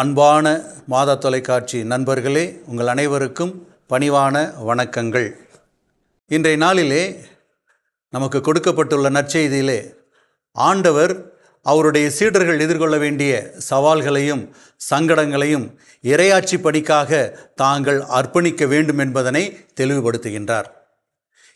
அன்பான மாதா தொலைக்காட்சி நண்பர்களே உங்கள் அனைவருக்கும் பணிவான வணக்கங்கள். இன்றைய நாளிலே நமக்கு கொடுக்கப்பட்டுள்ள நற்செய்தியிலே ஆண்டவர் அவருடைய சீடர்கள் எதிர்கொள்ள வேண்டிய சவால்களையும் சங்கடங்களையும் இரையாட்சி பணிக்காக தாங்கள் அர்ப்பணிக்க வேண்டும் என்பதனை தெளிவுபடுத்துகின்றார்.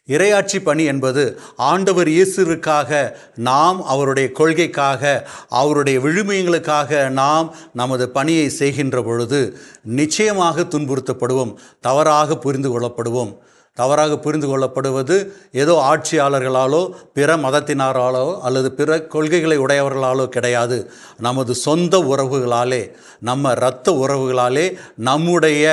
இரையாட்சி பணி என்பது ஆண்டவர் இயேசுவிற்காக நாம் அவருடைய கொள்கைக்காக அவருடைய விழுமியங்களுக்காக நாம் நமது பணியை செய்கின்ற பொழுது நிச்சயமாக துன்புறுத்தப்படுவோம் தவறாக புரிந்து கொள்ளப்படுவோம். தவறாக புரிந்து கொள்ளப்படுவது ஏதோ ஆட்சியாளர்களாலோ பிற மதத்தினாராலோ அல்லது பிற கொள்கைகளை உடையவர்களாலோ கிடையாது. நமது சொந்த உறவுகளாலே நம்ம இரத்த உறவுகளாலே நம்முடைய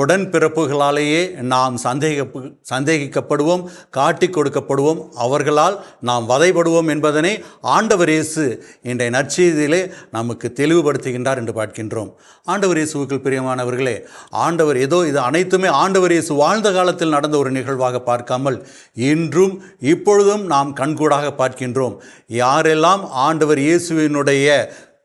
உடன்பிறப்புகளாலேயே நாம் சந்தேக சந்தேகிக்கப்படுவோம் காட்டி கொடுக்கப்படுவோம். அவர்களால் நாம் வதைப்படுவோம் என்பதனை ஆண்டவர் இயேசு இன்றைய நற்செய்தியிலே நமக்கு தெளிவுபடுத்துகின்றார் என்று பார்க்கின்றோம். ஆண்டவர் இயேசுவுக்கு பிரியமானவர்களே ஆண்டவர் ஏதோ இது அனைத்துமே ஆண்டவர் இயேசு வாழ்ந்த காலத்தில் நடந்த ஒரு நிகழ்வாக பார்க்காமல் இன்றும் இப்பொழுதும் நாம் கண்கூடாக பார்க்கின்றோம். யாரெல்லாம் ஆண்டவர் இயேசுவினுடைய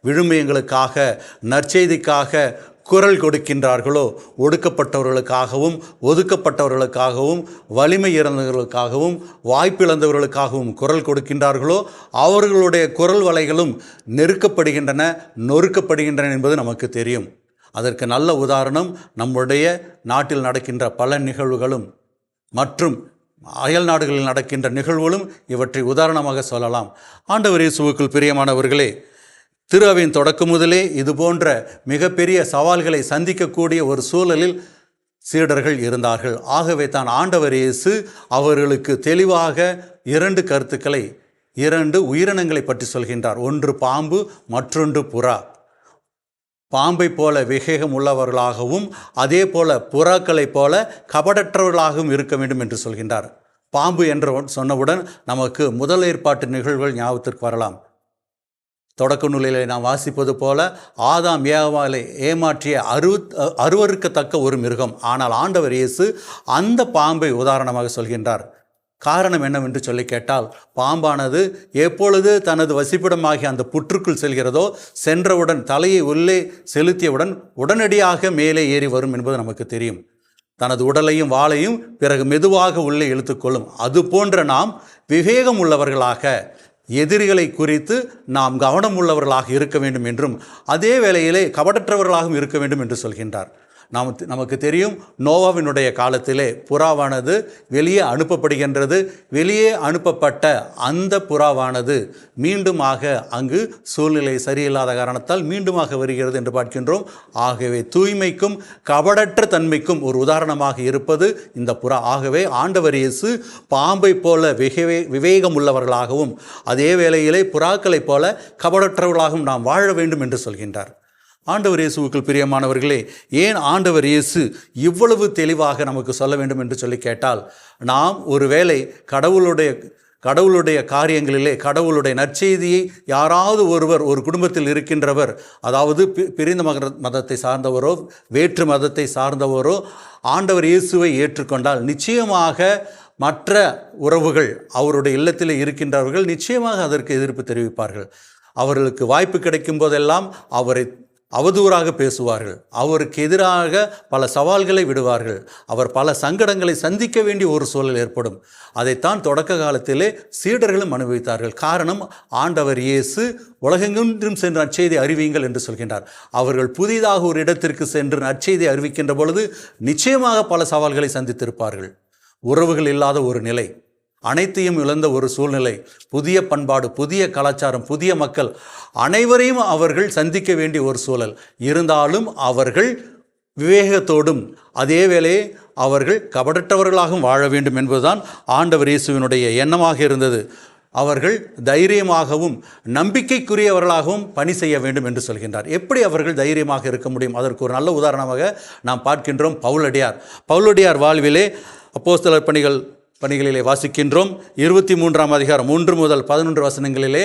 விழுமியங்களுக்காக நற்செய்திக்காக குரல் கொடுக்கின்றார்களோ ஒடுக்கப்பட்டவர்களுக்காகவும் ஒதுக்கப்பட்டவர்களுக்காகவும் வலிமை இறந்தவர்களுக்காகவும் வாய்ப்பிழந்தவர்களுக்காகவும் குரல் கொடுக்கின்றார்களோ அவர்களுடைய குரல் வலைகளும் நெருக்கப்படுகின்றன நொறுக்கப்படுகின்றன என்பது நமக்கு தெரியும். அதற்கு நல்ல உதாரணம் நம்முடைய நாட்டில் நடக்கின்ற பல நிகழ்வுகளும். மற்றும் அயல் நாடுகளில் நடக்கின்ற நிகழ்வுகளும் இவற்றை உதாரணமாக சொல்லலாம். ஆண்டவர் இயேசுவுக்குள் பிரியமானவர்களே திரு தொடக்கம் முதலே இது போன்ற மிகப்பெரிய சவால்களை சந்திக்கக்கூடிய ஒரு சூழலில் சீடர்கள் இருந்தார்கள். ஆகவே தான் ஆண்டவர் இயேசு அவர்களுக்கு தெளிவாக இரண்டு கருத்துக்களை இரண்டு உயிரினங்களை பற்றி சொல்கின்றார். ஒன்று பாம்பு மற்றொன்று புறா. பாம்பை போல விவேகம் உள்ளவர்களாகவும் அதே போல புறாக்களைப் போல கபடற்றவர்களாகவும் இருக்க வேண்டும் என்று சொல்கின்றார். பாம்பு என்று சொன்னவுடன் நமக்கு முதல் ஏற்பாட்டு நிகழ்வுகள் ஞாபகத்திற்கு வரலாம். தொடக்க நூலிலே நாம் வாசிப்பது போல ஆதாம் ஏவாலை ஏமாற்றிய அரு அருவருக்கத்தக்க ஒரு மிருகம். ஆனால் ஆண்டவர் இயேசு அந்த பாம்பை உதாரணமாக சொல்கின்றார். காரணம் என்னவென்று சொல்லி கேட்டால் பாம்பானது எப்பொழுது தனது வசிப்பிடமாகிய அந்த புற்றுக்குள் செல்கிறதோ சென்றவுடன் தலையை உள்ளே செலுத்தியவுடன் உடனடியாக மேலே ஏறி வரும் என்பது நமக்கு தெரியும். தனது உடலையும் வாளையும் பிறகு மெதுவாக உள்ளே இழுத்துக்கொள்ளும் அது போன்ற நாம் விவேகம் உள்ளவர்களாக எதிரிகளை குறித்து நாம் கவனம் உள்ளவர்களாக இருக்க வேண்டும் என்றும் அதே வேளையிலே கபடற்றவர்களாகவும் இருக்க வேண்டும் என்று சொல்கின்றார். நாம் நமக்கு தெரியும் நோவாவினுடைய காலத்திலே புறாவானது வெளியே அனுப்பப்படுகின்றது. வெளியே அனுப்பப்பட்ட அந்த புறாவானது மீண்டுமாக அங்கு சூழ்நிலை சரியில்லாத காரணத்தால் மீண்டுமாக வருகிறது என்று பார்க்கின்றோம். ஆகவே தூய்மைக்கும் கபடற்ற தன்மைக்கும் ஒரு உதாரணமாக இருப்பது இந்த புறா. ஆகவே ஆண்டவர் இயேசு பாம்பை போல விகவே விவேகம் உள்ளவர்களாகவும் அதே வேளையிலே புறாக்களைப் போல கபடற்றவர்களாகவும் நாம் வாழ வேண்டும் என்று சொல்கின்றார். ஆண்டவர் இயேசுவுக்குள் பிரியமானவர்களே ஏன் ஆண்டவர் இயேசு இவ்வளவு தெளிவாக நமக்கு சொல்ல வேண்டும் என்று சொல்லி கேட்டால் நாம் ஒருவேளை கடவுளுடைய கடவுளுடைய காரியங்களிலே கடவுளுடைய நற்செய்தியை யாராவது ஒருவர் ஒரு குடும்பத்தில் இருக்கின்றவர் அதாவது பி- பிரிந்த மக மதத்தை சார்ந்தவரோ வேற்று மதத்தை சார்ந்தவரோ ஆண்டவர் இயேசுவை ஏற்றுக்கொண்டால் நிச்சயமாக மற்ற உறவுகள் அவருடைய இல்லத்தில் இருக்கின்றவர்கள் நிச்சயமாக அதற்கு எதிர்ப்பு தெரிவிப்பார்கள். அவர்களுக்கு வாய்ப்பு கிடைக்கும் போதெல்லாம் அவரை அவதூறாக பேசுவார்கள். அவருக்கு எதிராக பல சவால்களை விடுவார்கள். அவர் பல சங்கடங்களை சந்திக்க வேண்டிய ஒரு சூழல் ஏற்படும். அதைத்தான் தொடக்க காலத்திலே சீடர்களும் அனுபவித்தார்கள். காரணம் ஆண்டவர் இயேசு உலகெங்கும் சென்று நற்செய்தி அறிவியுங்கள் என்று சொல்கின்றார். அவர்கள் புதிதாக ஒரு இடத்திற்கு சென்று நற்செய்தி அறிவிக்கின்ற பொழுது நிச்சயமாக பல சவால்களை சந்தித்திருப்பார்கள். உறவுகள் இல்லாத ஒரு நிலை. அனைத்தையும் இழந்த ஒரு சூழ்நிலை புதிய பண்பாடு புதிய கலாச்சாரம் புதிய மக்கள் அனைவரையும் அவர்கள் சந்திக்க வேண்டிய ஒரு சூழல். இருந்தாலும் அவர்கள் விவேகத்தோடும் அதே வேளையே அவர்கள் கபடற்றவர்களாகவும் வாழ வேண்டும் என்பதுதான் ஆண்டவர் இயேசுவினுடைய எண்ணமாக இருந்தது. அவர்கள் தைரியமாகவும் நம்பிக்கைக்குரியவர்களாகவும் பணி செய்ய வேண்டும் என்று சொல்கின்றார். எப்படி அவர்கள் தைரியமாக இருக்க முடியும்? அதற்கு ஒரு நல்ல உதாரணமாக நாம் பார்க்கின்றோம் பவுலடியார். பவுலடியார் வாழ்விலே அப்போஸ்தலர் பணிகள் பணிகளிலே வாசிக்கின்றோம். இருபத்தி மூன்றாம் அதிகாரம் மூன்று முதல் பதினொன்று வசனங்களிலே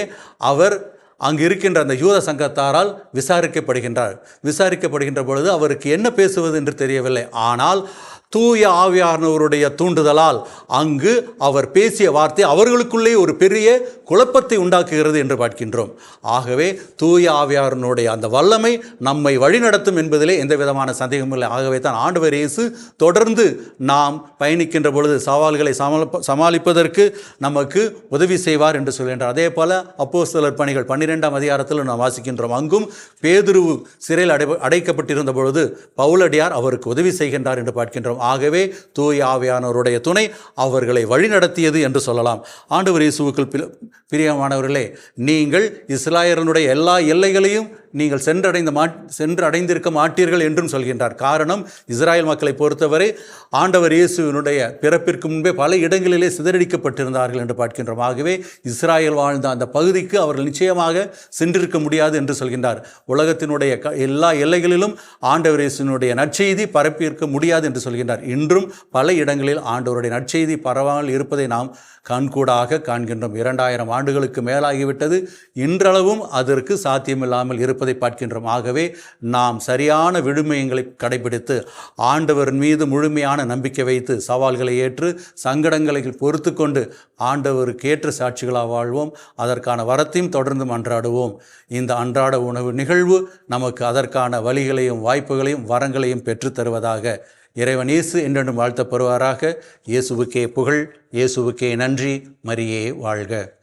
அவர் அங்கு இருக்கின்ற அந்த யூத சங்கத்தாரால் விசாரிக்கப்படுகின்றார். விசாரிக்கப்படுகின்ற பொழுது அவருக்கு என்ன பேசுவது என்று தெரியவில்லை. ஆனால் தூய ஆவியானவருடைய தூண்டுதலால் அங்கு அவர் பேசிய வார்த்தை அவர்களுக்குள்ளே ஒரு பெரிய குழப்பத்தை உண்டாக்குகிறது என்று பார்க்கின்றோம். ஆகவே தூய ஆவியாரனுடைய அந்த வல்லமை நம்மை வழிநடத்தும் என்பதிலே எந்த விதமான சந்தேகமும் இல்லை. ஆகவே தான் ஆண்டவர் இயேசு தொடர்ந்து நாம் பயணிக்கின்ற பொழுது சவால்களை சமாளிப்பதற்கு நமக்கு உதவி செய்வார் என்று சொல்கின்றார். அதே போல சிலர் பணிகள் பன்னிரெண்டாம் அதிகாரத்தில் நாம் வாசிக்கின்றோம். அங்கும் பேதுருவு சிறையில் அடை அடைக்கப்பட்டிருந்த பொழுது பவுலடியார் அவருக்கு உதவி செய்கின்றார் என்று பார்க்கின்றோம். ஆகவே தூய ஆவியானவருடைய துணை அவர்களை வழிநடத்தியது என்று சொல்லலாம். ஆண்டவர் இயேசுவுக்குள் பிரியமானவர்களே நீங்கள் இஸ்ராயலனுடைய எல்லா எல்லைகளையும் நீங்கள் சென்றடைந்த மா சென்றடைந்திருக்க மாட்டீர்கள் என்றும் சொல்கின்றார். காரணம் இஸ்ராயல் மக்களை பொறுத்தவரை ஆண்டவர் இயேசுவினுடைய பிறப்பிற்கு முன்பே பல இடங்களிலே சிதறடிக்கப்பட்டிருந்தார்கள் என்று பார்க்கின்றோம். ஆகவே இஸ்ராயல் வாழ்ந்த அந்த பகுதிக்கு அவர்கள் நிச்சயமாக சென்றிருக்க முடியாது என்று சொல்கின்றார். உலகத்தினுடைய க- எல்லா எல்லைகளிலும் ஆண்டவர் இயேசுவினுடைய நற்செய்தி பரப்பியிருக்க முடியாது என்று சொல்கின்றார். இன்றும் பல இடங்களில் ஆண்டவருடைய நற்செய்தி பரவாமல் இருப்பதை நாம் கண்கூடாக காண்கின்றோம். இரண்டாயிரம் ஆண்டுகளுக்கு மேலாகிவிட்டது. இன்றளவும் அதற்கு சாத்தியமில்லாமல் இருப்பதை பார்க்கின்றோம். ஆகவே நாம் சரியான விழுமியங்களை கடைபிடித்து ஆண்டவர் மீது முழுமையான நம்பிக்கை வைத்து சவால்களை ஏற்று சங்கடங்களை பொறுத்து கொண்டு ஆண்டவருக்கு ஏற்ற சாட்சிகளாக வாழ்வோம். அதற்கான வரத்தையும் தொடர்ந்து அன்றாடுவோம். இந்த அன்றாட உணவு நிகழ்வு நமக்கு அதற்கான வழிகளையும் வாய்ப்புகளையும் வரங்களையும் பெற்றுத் தருவதாக இறைவன் இயேசு என்றென்றும் வாழ்த்தப்படுவாராக இயேசுவுக்கே புகழ் இயேசுவுக்கே நன்றி. மரியே வாழ்க.